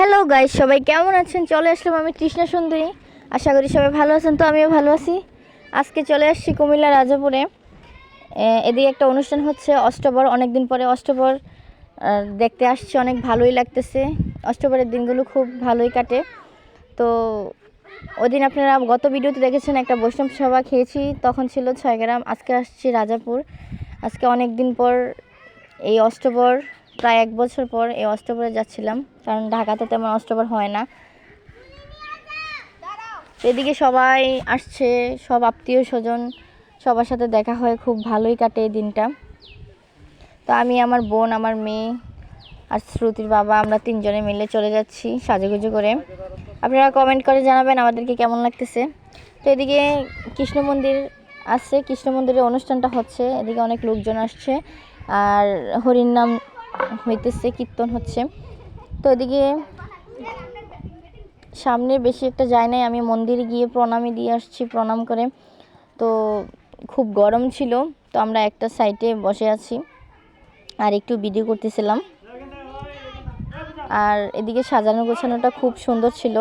Hello guys সবাই কেমন আছেন? চলে আসলাম আমি তৃষ্ণা সুন্দরী। আশা করি সবাই ভালো আছেন তো আমিও ভালো আছি। আজকে চলে আসছি কুমিল্লা রাজাপুরে। এদিকে একটা অনুষ্ঠান হচ্ছে অষ্টবর অনেক দিন পরে অষ্টবর। আহ, দেখতে আসছি অনেক ভালোই লাগতেছে। অষ্টবরের দিনগুলো খুব ভালোই কাটে। তো ওদিন আপনারা গত ভিডিওতে দেখেছেন একটা বৈষ্ণব সভা খেয়েছি তখন ছিল ছয় গ্রাম আজকে আসছি রাজাপুর। আজকে অনেক দিন পর এই অষ্টবর প্রায় এক বছর পর এই অষ্টবরে যাচ্ছিলাম। কারণ ঢাকাতে তেমন অষ্টবর হয় না। এদিকে সবাই আসছে, সব আত্মীয় স্বজন, সবার সাথে দেখা হয় খুব ভালোই কাটে এই দিনটা। তো আমি, আমার বোন, আমার মেয়ে আর শ্রুতির বাবা, আমরা তিনজনে মিলে চলে যাচ্ছি সাজুগুজু করে। আপনারা কমেন্ট করে জানাবেন আমাদেরকে কেমন লাগতেছে। তো এদিকে কৃষ্ণ মন্দির আসছে কৃষ্ণ মন্দিরের অনুষ্ঠানটা হচ্ছে। এদিকে অনেক লোকজন আসছে। আর হরির নাম হইতেছে, কীর্তন হচ্ছে। তো এদিকে সামনে বেশি একটা যায় নাই, আমি মন্দিরে গিয়ে প্রণামী দিয়ে আসছি, প্রণাম করে। তো খুব গরম ছিল, তো আমরা একটা সাইডে বসে আছি আর একটু ভিডিও করতেছিলাম। আর এদিকে সাজানো গোছানোটা খুব সুন্দর ছিল।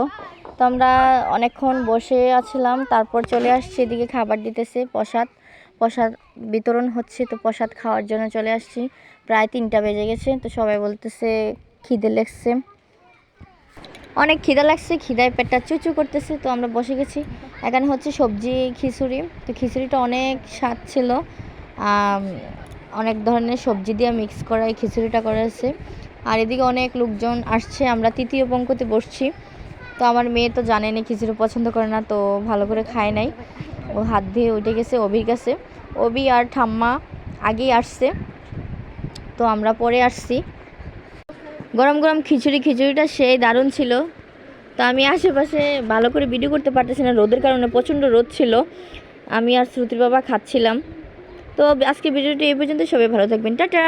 তো আমরা অনেকক্ষণ বসে আছিলাম, তারপর চলে আসছি, এদিকে খাবার দিতেছে, প্রসাদ। প্রসাদ বিতরণ হচ্ছে, তো প্রসাদ খাওয়ার জন্য চলে আসছি। প্রায় তিনটা বেজে গেছে, তো সবাই বলতেছে খিদে লেগছে। অনেক খিদা লাগছে, খিদায় পেটটা চুচু করতেছে, তো আমরা বসে গেছি। এখানে হচ্ছে সবজি, খিচুড়ি, তো খিচুড়িটা অনেক স্বাদ ছিল। অনেক ধরনের সবজি দিয়ে মিক্স করা এই খিচুড়িটা করা হয়েছে। আর এদিকে অনেক লোকজন আসছে, আমরা তৃতীয় পঙ্কতে বসছি। তো আমার মেয়ে তো জানেনি, খিচুড়ি পছন্দ করে না, তো ভালো করে খায় নাই। ও হাত দিয়ে উঠে গেছে, অভির কাছে। অভি আর ঠাম্মা আগেই আসছে। তো আমরা পরে আসছি। গরম গরম খিচুড়ি, খিচুড়িটা সেই দারুণ ছিল। তো আমি আশেপাশে ভালো করে ভিডিও করতে পারতেছি না, রোদের কারণে প্রচণ্ড রোদ ছিল। আমি আর শ্রুতির বাবা খাচ্ছিলাম। তো আজকে ভিডিওটি এই পর্যন্ত সবাই ভালো থাকবেন। টাটা!